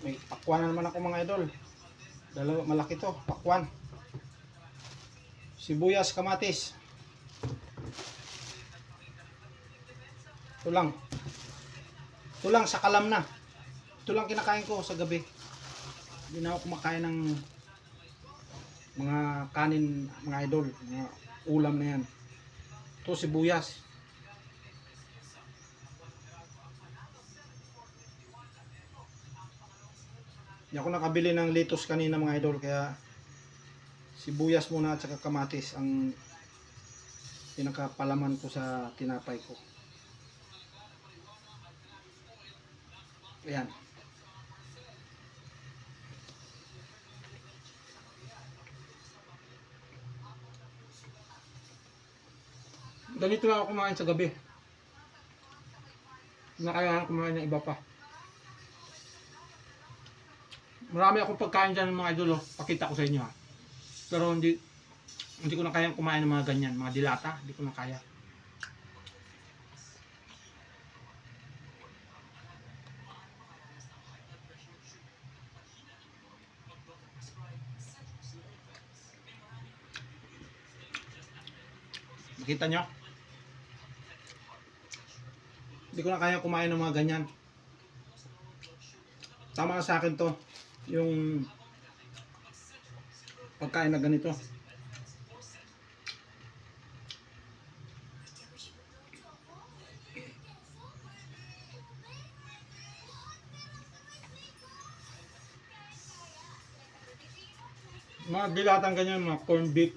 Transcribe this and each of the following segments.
May pakwan na naman ako mga idol. Dalawa, malaki to, pakwan. Sibuyas, kamatis. Ito lang. Ito lang, sa kalam na. Ito lang kinakain ko sa gabi. Hindi na ako kumakain ng mga kanin, mga idol. Mga ulam na yan. Ito, sibuyas. Hindi ako nakabili ng litos kanina mga idol kaya sibuyas muna at saka kamatis ang pinakapalaman ko sa tinapay ko. Ayan. Ganito lang ako kumain sa gabi. Na kaya kumain ng iba pa. Marami akong pagkain dyan mga idol. oh. Pakita ko sa inyo ha. Pero hindi hindi ko na kayang kumain ng mga ganyan, mga dilata, hindi ko na kaya. Nakita nyo? Hindi ko na kaya kumain ng mga ganyan. Tama sa akin to. Yung pagkain na ganito. Mga dilatang ganyan, mga corned beef,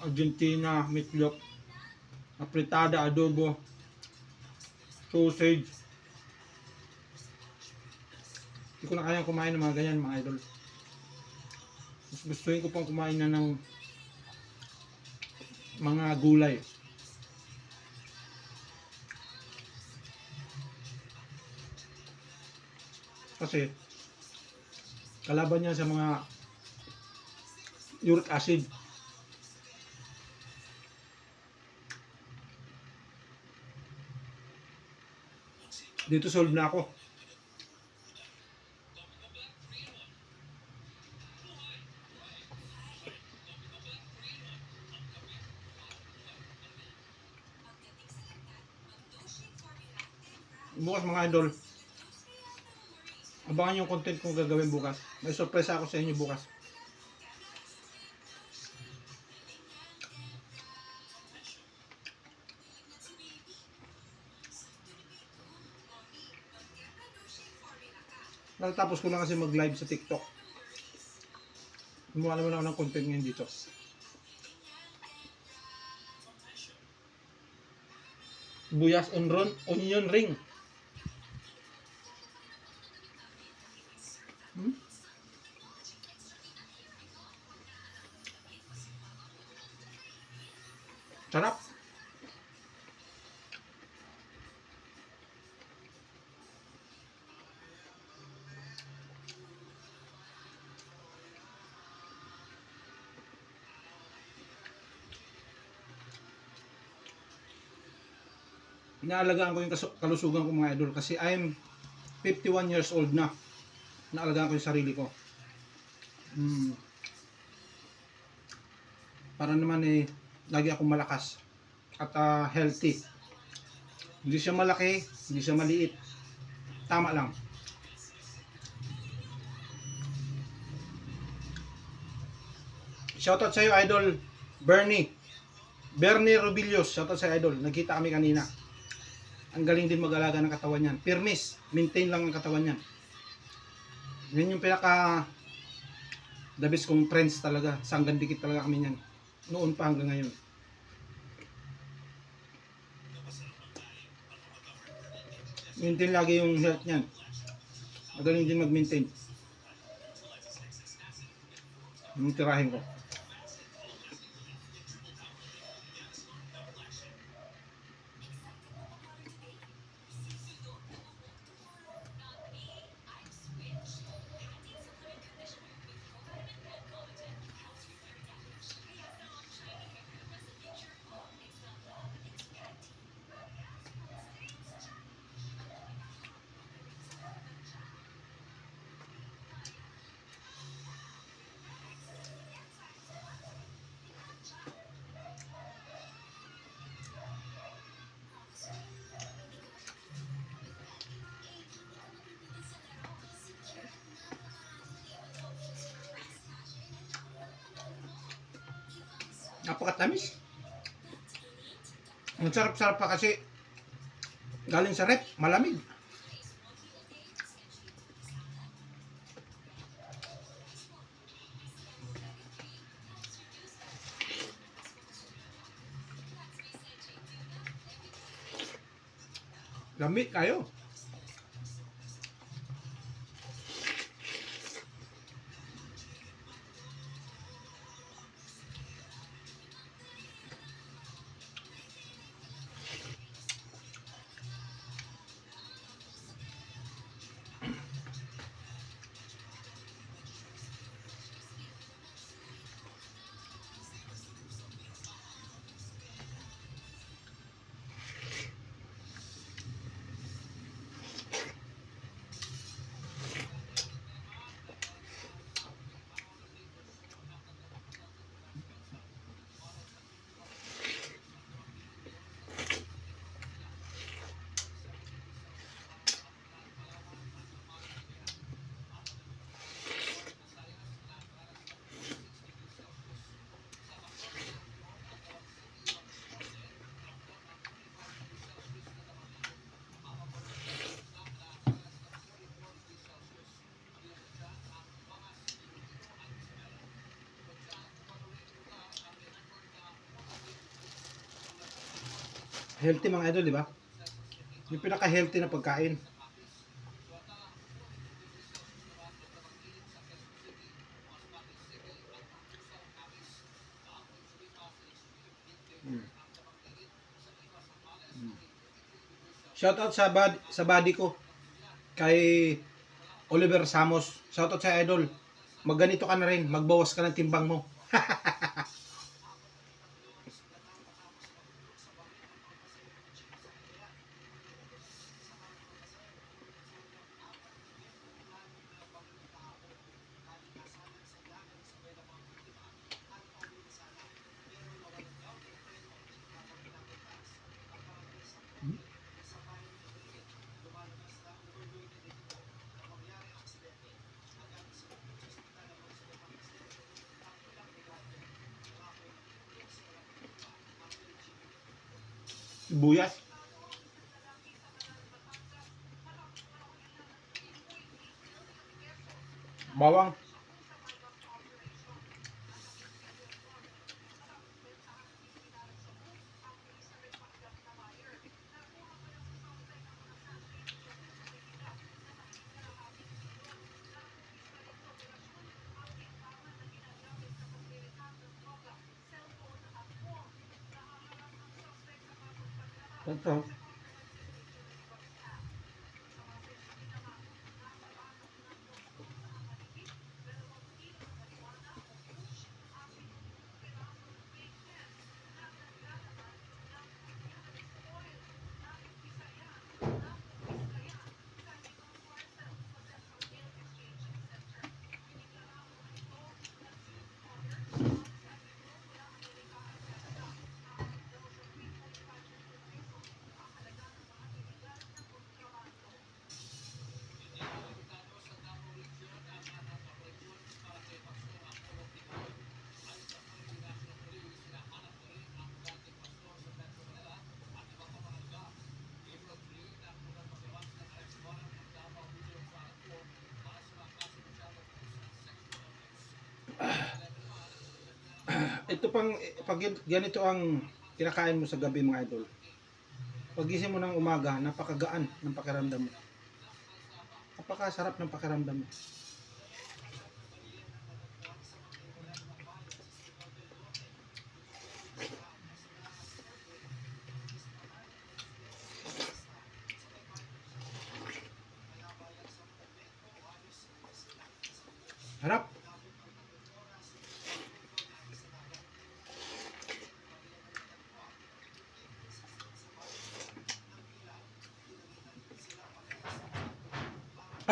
Argentina, meatloaf, apritada, adobo, sausage. Ko na kayang kumain ng mga ganyan mga idol. Mas gustuin ko pang kumain na ng mga gulay. Kasi kalaban niya sa mga uric acid. Dito solve na ako. Bukas mga idol. Abangan yung content kong gagawin bukas. May sorpresa ako sa inyo bukas. Natapos ko lang kasi mag-live sa TikTok. Gumawa naman ako ng content ngayon dito. Buyas onron, onion ring. Inaalagaan ko yung kalusugan ko mga idol kasi I'm 51 years old na. Naalagaan ko yung sarili ko. Hmm. Para naman eh, lagi akong malakas at ah, healthy. Hindi siya malaki, hindi siya maliit. Tama lang. Shoutout sa iyo, Idol Bernie. Bernie Rubilios, shoutout sa iyo, Idol. Nagkita kami kanina. Ang galing din mag-alaga ng katawan yan. Firmis, maintain lang ang katawan yan. Yan yung pinaka the best kong friends talaga. Sanggan dikit talaga kami yan. Noon pa hanggang ngayon. Maintain lagi yung health niyan. Magaling din mag-maintain. Yung tirahin ko. Napakatamis. Ang sarap-sarap pa kasi galing sa rep, malamig. Lamig kayo. Healthy mga idol, di ba? Yung pinaka-healthy na pagkain. Mm. Mm. Shoutout sa bad sa buddy ko kay Oliver Samos. Shoutout sa idol. Magganito ka na rin, magbawas ka ng timbang mo. Buyas. Bawang. Ito. Ito pang, pag ganito ang kinakain mo sa gabi mga idol. Pagising mo ng umaga, napakagaan ng pakiramdam mo. Napakasarap ng pakiramdam mo. Harap.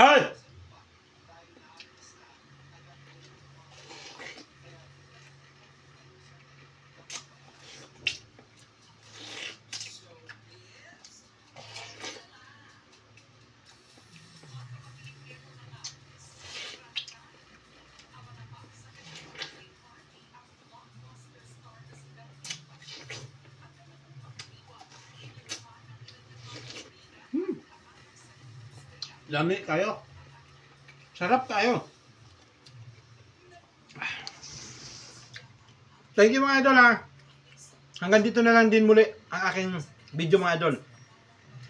Hey! Lami kayo. Sarap kayo. Thank you mga idol ha. Hanggang dito na lang din muli ang aking video mga idol.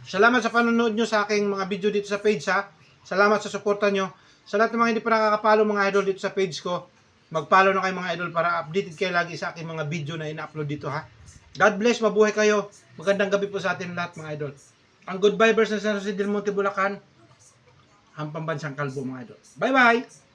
Salamat sa panonood nyo sa aking mga video dito sa page ha. Salamat sa suporta nyo. Sa lahat ng mga hindi pa nakakapalo mga idol dito sa page ko, mag-follow na kayo mga idol para updated kayo lagi sa aking mga video na ina-upload dito ha. God bless, mabuhay kayo. Magandang gabi po sa ating lahat mga idol. Ang good vibers na Jose del Monte Bulacan, ang pambansang kalbo mga idol. Bye bye!